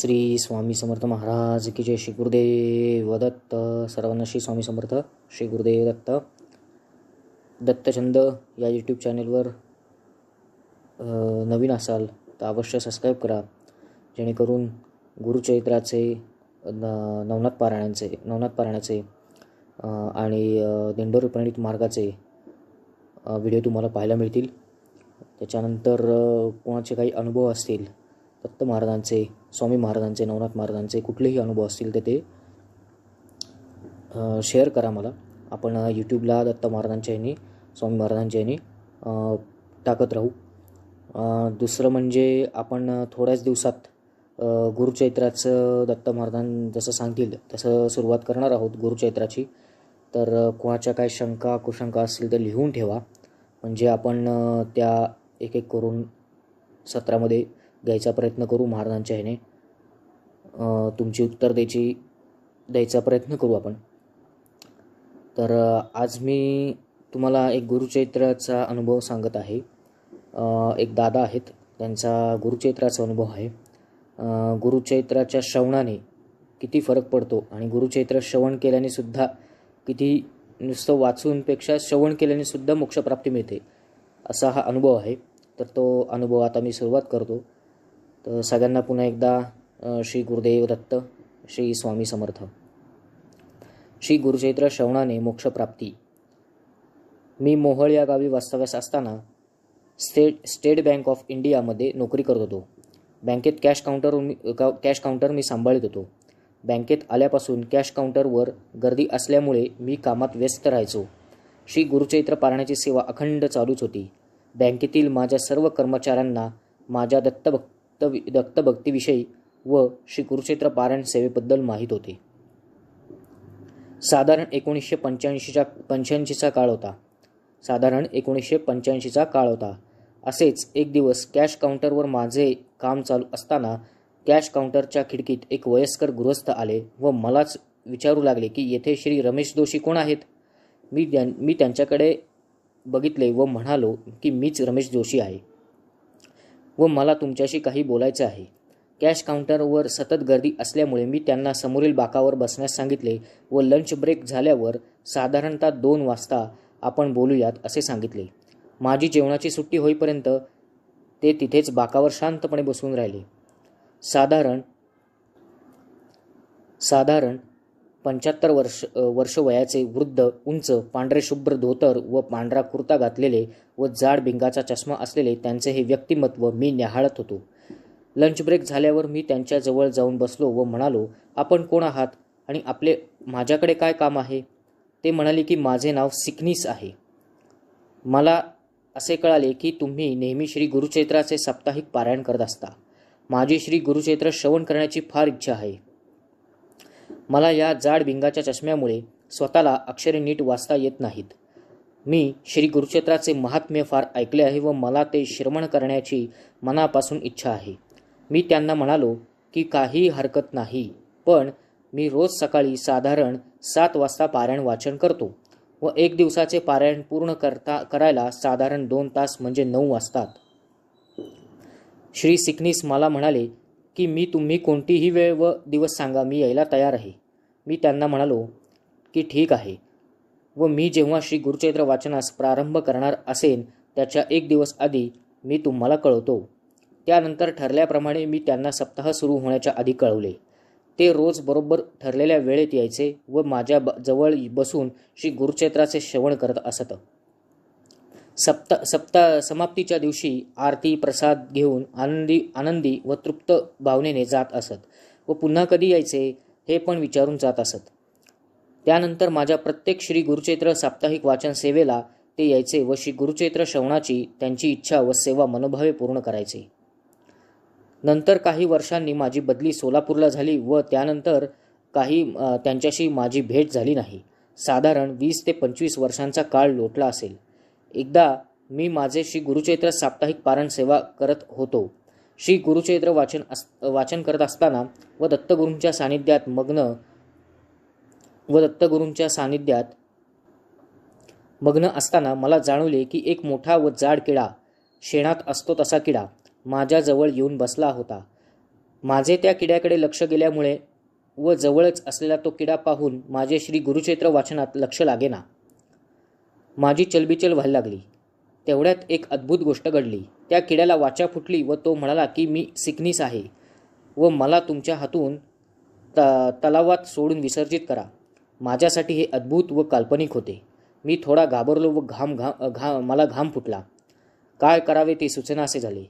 श्री स्वामी समर्थ महाराज की जय श्री गुरुदेव दत्त सर्वांना श्री स्वामी समर्थ श्री गुरुदेव दत्त. दत्तछंद या यूट्यूब चॅनलवर नवीन असाल तर अवश्य सबस्क्राईब करा. जेणेकरून गुरुचरित्राचे न नवनाथ पारायणांचे नवनाथ पारायणाचे आणि अ, दिंडोरी प्रणित मार्गाचे व्हिडिओ तुम्हाला पाहायला मिळतील. त्याच्यानंतर कोणाचे काही अनुभव असतील दत्त महाराजांचे स्वामी महाराजांचे नवनाथ महाराजांचे कुठलेही अनुभव असतील तर ते शेअर करा मला. आपण यूट्यूबला दत्त महाराजांच्या ह्यानी स्वामी महाराजांच्या ह्यानी टाकत राहू. दुसरं म्हणजे आपण थोड्याच दिवसात गुरुचैत्राचं दत्त महाराजां जसं सांगतील तसं सुरुवात करणार आहोत गुरुचैत्राची तर कुणाच्या कोणाच्या काय शंका कुशंका असतील तर लिहून ठेवा. म्हणजे आपण त्या एक एक करून सत्रामध्ये घ्यायचा प्रयत्न करू महाराजांच्या ह्याने. तुमची उत्तर द्यायची द्यायचा प्रयत्न करू आपण. तर आज मी तुम्हाला एक गुरुचैत्राचा अनुभव सांगत आहे. एक दादा आहेत त्यांचा गुरुचैत्राचा अनुभव आहे. गुरुचैत्राच्या श्रवणाने किती फरक पडतो आणि गुरुचैत्र श्रवण केल्याने सुद्धा किती नुसतं वाचूनपेक्षा श्रवण केल्याने सुद्धा मोक्षप्राप्ती मिळते असा हा अनुभव आहे. तर तो अनुभव आता मी सुरुवात करतो. तर सगळ्यांना पुन्हा एकदा श्री गुरुदेव दत्त श्री स्वामी समर्थ. श्री गुरुचैत्र श्रवणाने मोक्षप्राप्ती. मी मोहळ या गावी वास्तव्यास असताना स्टेट स्टेट बँक ऑफ इंडियामध्ये नोकरी करत होतो. बँकेत कॅश काउंटर मी का- कॅश काउंटर मी सांभाळत होतो. बँकेत आल्यापासून कॅश काउंटरवर गर्दी असल्यामुळे मी कामात व्यस्त राहायचो. श्री गुरुचैत्र पाळण्याची सेवा अखंड चालूच होती. बँकेतील माझ्या सर्व कर्मचाऱ्यांना माझ्या दत्तभक्त दत्त दत्तभक्तीविषयी व श्री कुरुक्षेत्र पारायण सेवेबद्दल माहीत होते. साधारण एकोणीसशे पंच्याऐंशीच्या पंच्याऐंशीचा काळ होता. साधारण एकोणीसशे पंच्याऐंशीचा काळ होता. असेच एक दिवस कॅश काउंटरवर माझे काम चालू असताना कॅश काउंटरच्या खिडकीत एक वयस्कर गृहस्थ आले व मलाच विचारू लागले की येथे श्री रमेश जोशी कोण आहेत? मी त्यां मी त्यांच्याकडे बघितले व म्हणालो की मीच रमेश जोशी आहे. व मला तुमच्याशी काही बोलायचं आहे. कॅश काउंटरवर सतत गर्दी असल्यामुळे मी त्यांना समोरील बाकावर बसण्यास सांगितले व लंच ब्रेक झाल्यावर साधारणतः दोन वाजता आपण बोलूयात असे सांगितले. माझी जेवणाची सुट्टी होईपर्यंत ते तिथेच बाकावर शांतपणे बसून राहिले. साधारण साधारण पंच्याहत्तर वर्ष वर्ष वयाचे वृद्ध उंच पांढरे शुभ्र धोतर व पांढरा कुर्ता घातलेले व जाड भिंगाचा चष्मा असलेले त्यांचे हे व्यक्तिमत्व मी न्याहाळत होतो. लंच ब्रेक झाल्यावर मी त्यांच्याजवळ जाऊन बसलो व म्हणालो आपण कोण आहात? आणि आपले माझ्याकडे काय काम आहे? ते म्हणाले की माझे नाव सिकनीस आहे. मला असे कळाले की तुम्ही नेहमी श्री गुरुचैत्राचे साप्ताहिक पारायण करत असता. माझी श्री गुरुचैत्र श्रवण करण्याची फार इच्छा आहे. मला या जाड भिंगाच्या चष्म्यामुळे स्वतःला अक्षरे नीट वाचता येत नाहीत. मी श्री गुरुक्षेत्राचे महात्म्य फार ऐकले आहे व मला ते श्रवण करण्याची मनापासून इच्छा आहे. मी त्यांना म्हणालो की काही हरकत नाही पण मी रोज सकाळी साधारण सात वाजता पारायण वाचन करतो व एक दिवसाचे पारायण पूर्ण करता करायला साधारण दोन तास म्हणजे नऊ वाजतात. श्री सिकनीस मला म्हणाले की मी तुम्ही कोणतीही वेळ व दिवस सांगा मी यायला तयार आहे. मी त्यांना म्हणालो की ठीक आहे. व मी जेव्हा श्री गुरुचैत्र वाचनास प्रारंभ करणार असेन त्याच्या एक दिवस आधी मी तुम्हाला कळवतो. त्यानंतर ठरल्याप्रमाणे मी त्यांना सप्ताह सुरू होण्याच्या आधी कळवले. ते रोज बरोबर ठरलेल्या वेळेत यायचे व माझ्या ब- जवळ बसून श्री गुरुचैत्राचे श्रवण करत असत. सप्ता सप्ता समाप्तीच्या दिवशी आरती प्रसाद घेऊन आनंदी आनंदी व तृप्त भावनेने जात असत व पुन्हा कधी यायचे हे पण विचारून जात असत. त्यानंतर माझ्या प्रत्येक श्री गुरुचैत्र साप्ताहिक वाचन सेवेला ते यायचे व श्री गुरुचैत्र श्रवणाची त्यांची इच्छा व सेवा मनोभावे पूर्ण करायचे. नंतर काही वर्षांनी माझी बदली सोलापूरला झाली व त्यानंतर काही त्यांच्याशी माझी भेट झाली नाही. साधारण वीस ते पंचवीस वर्षांचा काळ लोटला असेल. एकदा मी माझे श्री गुरुचैत्र साप्ताहिक पारण सेवा करत होतो. श्री गुरुचैत्र वाचन अस वाचन करत असताना व दत्तगुरूंच्या सानिध्यात मग्न व दत्तगुरूंच्या सानिध्यात मग्न असताना मला जाणवले की एक मोठा व जाड किडा शेणात असतो तसा किडा माझ्याजवळ येऊन बसला होता. माझे त्या किड्याकडे लक्ष गेल्यामुळे व जवळच असलेला तो किडा पाहून माझे श्री गुरुचैत्र वाचनात लक्ष लागेना. माझी चलबिचल व्हायला लागली. तेवढ्यात एक अद्भुत गोष्ट घडली. त्या किड्याला वाचा फुटली व तो म्हणाला की मी सिकनीस आहे व मला तुमच्या हातून त तलावात सोडून विसर्जित करा. माझ्यासाठी हे अद्भुत व काल्पनिक होते. मी थोडा घाबरलो व घाम घाम घा मला घाम फुटला. काय करावे ते सूचना असे झाले.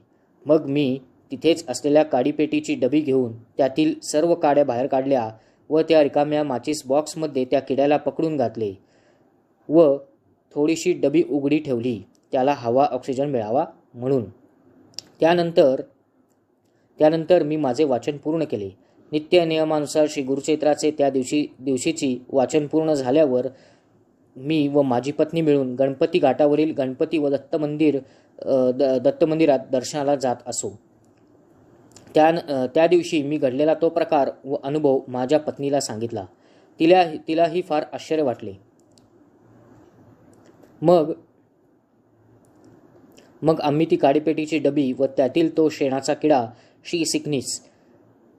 मग मी तिथेच असलेल्या काडीपेटीची डबी घेऊन त्यातील सर्व काड्या बाहेर काढल्या व त्या रिकाम्या माचीस बॉक्समध्ये त्या किड्याला पकडून घातले व थोडीशी डबी उघडी ठेवली त्याला हवा ऑक्सिजन मिळावा म्हणून. त्यानंतर त्यानंतर मी माझे वाचन पूर्ण केले. नित्य नियमानुसार श्री गुरुक्षेत्राचे त्या दिवशी दिवशीची वाचन पूर्ण झाल्यावर मी व माझी पत्नी मिळून गणपती घाटावरील गणपती व दत्त मंदिर द दत्त मंदिरात दर्शनाला जात असो. त्या त्या दिवशी मी घडलेला तो प्रकार व अनुभव माझ्या पत्नीला सांगितला. तिला तिलाही फार आश्चर्य वाटले. मग मग आम्ही ती काडीपेटीची डबी व त्यातील तो शेणाचा किडा श्री सिकनीस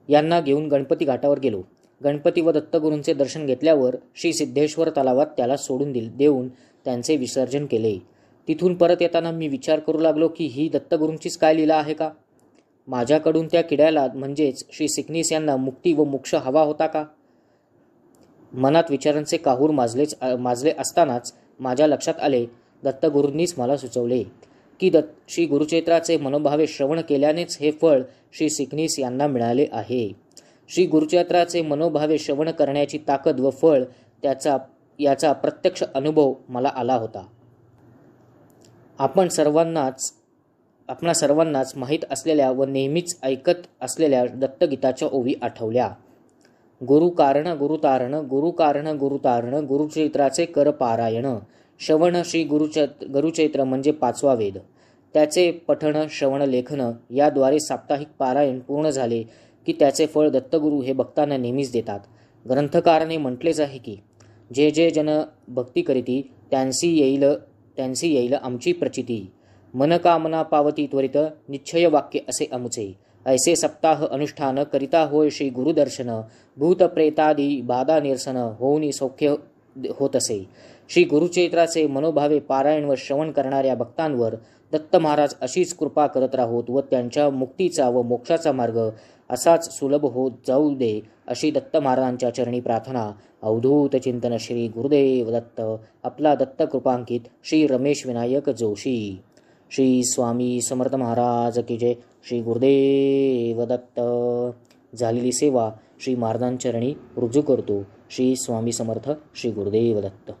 यांना घेऊन गणपती घाटावर गेलो. गणपती व दत्तगुरूंचे दर्शन घेतल्यावर श्री सिद्धेश्वर तलावात त्याला सोडून दिल देऊन त्यांचे विसर्जन केले. तिथून परत येताना मी विचार करू लागलो की ही दत्तगुरूंचीच काय लीला आहे का? माझ्याकडून त्या किड्याला म्हणजेच श्री सिकनीस यांना मुक्ती व मोक्ष हवा होता का? मनात विचारांचे काहूर माजलेच माजले असतानाच माझ्या लक्षात आले. दत्तगुरूंनीच मला सुचवले की दत्त श्री गुरुचेत्राचे मनोभावे श्रवण केल्यानेच हे फळ श्री सिकनीस यांना मिळाले आहे. श्री गुरुचेत्राचे मनोभावे श्रवण करण्याची ताकद व फळ त्याचा याचा प्रत्यक्ष अनुभव मला आला होता. आपण सर्वांनाच आपणा सर्वांनाच माहीत असलेल्या व नेहमीच ऐकत असलेल्या दत्तगीताच्या ओवी आठवल्या. गुरु कारण गुरुतारण गुरु कारण गुरुतारण गुरुचैत्राचे कर पारायण. श्रवण श्री गुरुचै गुरुचैत्र म्हणजे पाचवा वेद. त्याचे पठण श्रवण लेखन याद्वारे साप्ताहिक पारायण पूर्ण झाले की त्याचे फळ दत्तगुरू हे भक्तांना नेहमीच देतात. ग्रंथकाराने म्हटलेच आहे की जे जे जन भक्ती करीती त्यांसी येईल त्यांसी येईल आमची प्रचिती. मनकामना पावती त्वरित निश्चय वाक्य असे अमुचे ऐसे सप्ताह अनुष्ठान करिता होय श्री गुरुदर्शन भूतप्रेतादी बाधा निरसन होऊनी सौख्य होत असे श्री गुरुचेत्राचे मनोभावे पारायण व श्रवण करणाऱ्या भक्तांवर दत्त महाराज अशीच कृपा करत राहोत व त्यांच्या मुक्तीचा व मोक्षाचा मार्ग असाच सुलभ होत जाऊ दे अशी दत्त महाराजांच्या चरणी प्रार्थना अवधूत चिंतन श्री गुरुदेव दत्त. आपला दत्त कृपांकित श्री रमेश विनायक जोशी. श्री स्वामी समर्थ महाराज की जय. श्री गुरुदेव दत्त. झालेली सेवा श्री महाराजांचरणी रुजू करतो. श्री स्वामी समर्थ श्री गुरुदेव दत्त.